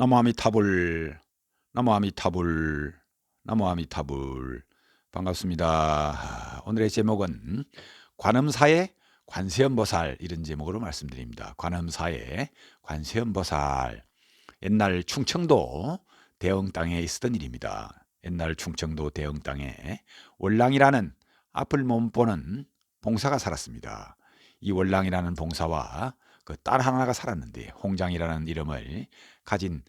나무아미타불 나무아미타불 나무아미타불 반갑습니다. 아, 오늘의 제목은 관음사의 관세음보살 이런 제목으로 말씀드립니다. 관음사의 관세음보살 옛날 충청도 대흥 땅에 있었던 일입니다. 옛날 충청도 대흥 땅에 월랑이라는 앞을 못 보는 봉사가 살았습니다. 이 월랑이라는 봉사와 그 딸 하나가 살았는데 홍장이라는 이름을 가진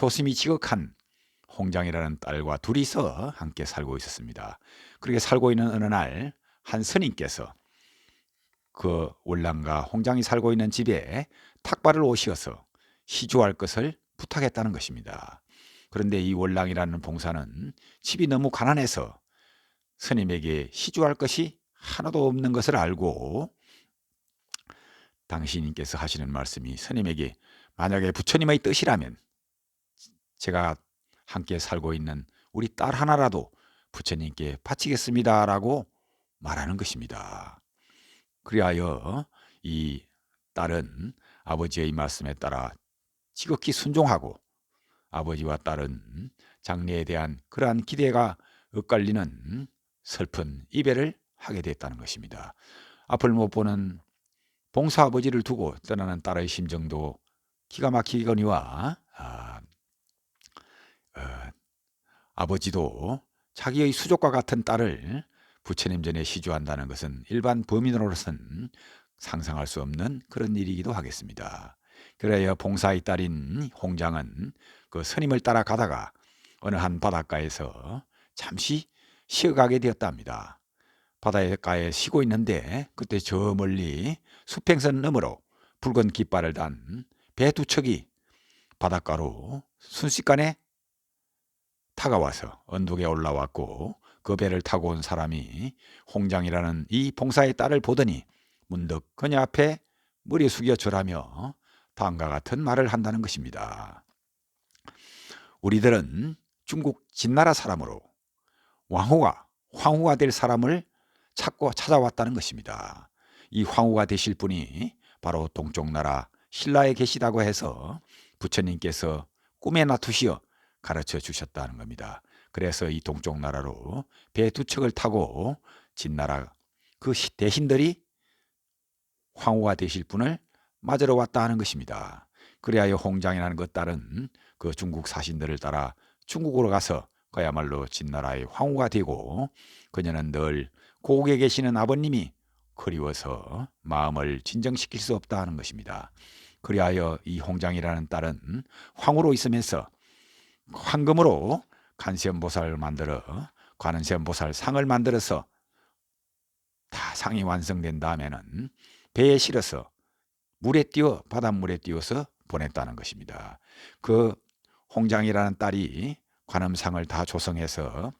효심이 지극한 홍장이라는 딸과 둘이서 함께 살고 있었습니다. 그렇게 살고 있는 어느 날 한 스님께서 그 월랑과 홍장이 살고 있는 집에 탁발을 오시어서 시주할 것을 부탁했다는 것입니다. 그런데 이 월랑이라는 봉사는 집이 너무 가난해서 스님에게 시주할 것이 하나도 없는 것을 알고 당신께서 하시는 말씀이 스님에게 만약에 부처님의 뜻이라면 제가 함께 살고 있는 우리 딸 하나라도 부처님께 바치겠습니다라고 말하는 것입니다. 그리하여 이 딸은 아버지의 말씀에 따라 지극히 순종하고 아버지와 딸은 장래에 대한 그러한 기대가 엇갈리는 슬픈 이별을 하게 됐다는 것입니다. 앞을 못 보는 봉사 아버지를 두고 떠나는 딸의 심정도 기가 막히거니와 아, 어, 아버지도 자기의 수족과 같은 딸을 부처님 전에 시주한다는 것은 일반 범인으로서는 상상할 수 없는 그런 일이기도 하겠습니다. 그래야 봉사의 딸인 홍장은 그 스님을 따라 가다가 어느 한 바닷가에서 잠시 쉬어가게 되었답니다. 바닷가에 쉬고 있는데 그때 저 멀리 수평선 너머로 붉은 깃발을 단 배 두 척이 바닷가로 순식간에 타가와서 언덕에 올라왔고 그 배를 타고 온 사람이 홍장이라는 이 봉사의 딸을 보더니 문득 그녀 앞에 머리 숙여 절하며 다음과 같은 말을 한다는 것입니다. 우리들은 중국 진나라 사람으로 왕후가 황후가 될 사람을 찾고 찾아왔다는 것입니다. 이 황후가 되실 분이 바로 동쪽 나라 신라에 계시다고 해서 부처님께서 꿈에 나투시어 가르쳐 주셨다는 겁니다. 그래서 이 동쪽 나라로 배 두 척을 타고 진나라 그 대신들이 황후가 되실 분을 맞으러 왔다 하는 것입니다. 그래야 홍장이라는 그 딸은 그 중국 사신들을 따라 중국으로 가서 그야말로 진나라의 황후가 되고 그녀는 늘 고국에 계시는 아버님이 그리워서 마음을 진정시킬 수 없다 하는 것입니다. 그리하여 이 홍장이라는 딸은 황후로 있으면서 황금으로 간세음보살을 만들어 관세음보살 상을 만들어서 다 상이 완성된 다음에는 배에 실어서 물에 띄워 바닷물에 띄워서 보냈다는 것입니다. 그 홍장이라는 딸이 관음상을 다 조성해서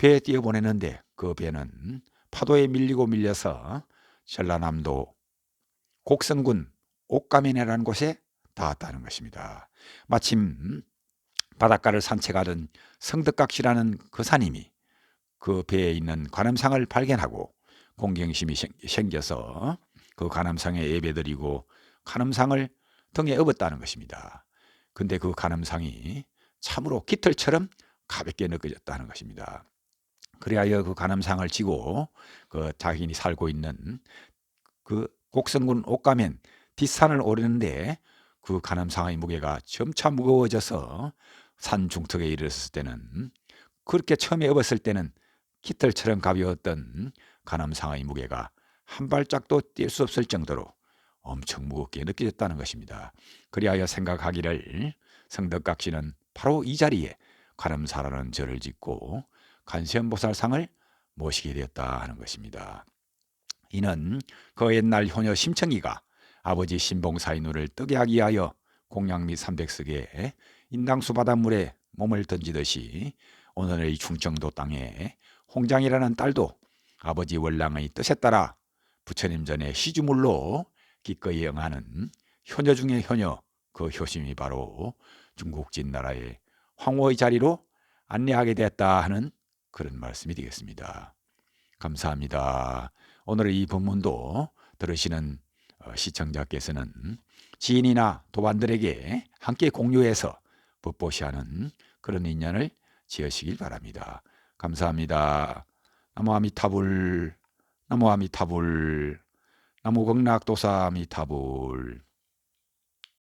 배에 띄워 보내는데 그 배는 파도에 밀리고 밀려서 전라남도 곡성군 옥가면이라는 곳에 닿았다는 것입니다. 마침 바닷가를 산책하던 성덕각시라는 그 사님이 그 배에 있는 관음상을 발견하고 공경심이 생겨서 그 관음상에 예배드리고 관음상을 등에 업었다는 것입니다. 근데 그 관음상이 참으로 깃털처럼 가볍게 느껴졌다는 것입니다. 그리하여 그 관음상을 지고 그 자신이 살고 있는 그 곡성군 옥가면 뒷산을 오르는데 그 관음상의 무게가 점차 무거워져서 산 중턱에 이르렀을 때는 그렇게 처음에 업었을 때는 깃털처럼 가벼웠던 가남상의 무게가 한 발짝도 뛸 수 없을 정도로 엄청 무겁게 느껴졌다는 것입니다. 그리하여 생각하기를 성덕각 시는 바로 이 자리에 관음사라는 절을 짓고 관세음보살상을 모시게 되었다 하는 것입니다. 이는 그 옛날 효녀 심청이가 아버지 신봉사의 눈을 뜨게 하기 위하여 공양 및 삼백석에 인당수 바닷물에 몸을 던지듯이 오늘의 충청도 땅에 홍장이라는 딸도 아버지 월랑의 뜻에 따라 부처님 전에 시주물로 기꺼이 응하는 효녀 중의 효녀 그 효심이 바로 중국 진나라의 황후의 자리로 안내하게 됐다 하는 그런 말씀이 되겠습니다. 감사합니다. 오늘 이 본문도 들으시는 어, 시청자께서는 지인이나 도반들에게 함께 공유해서 법보시하는 그런 인연을 지으시길 바랍니다. 감사합니다. 나무 아미타불 나무 아미타불 나무 극락도사 아미타불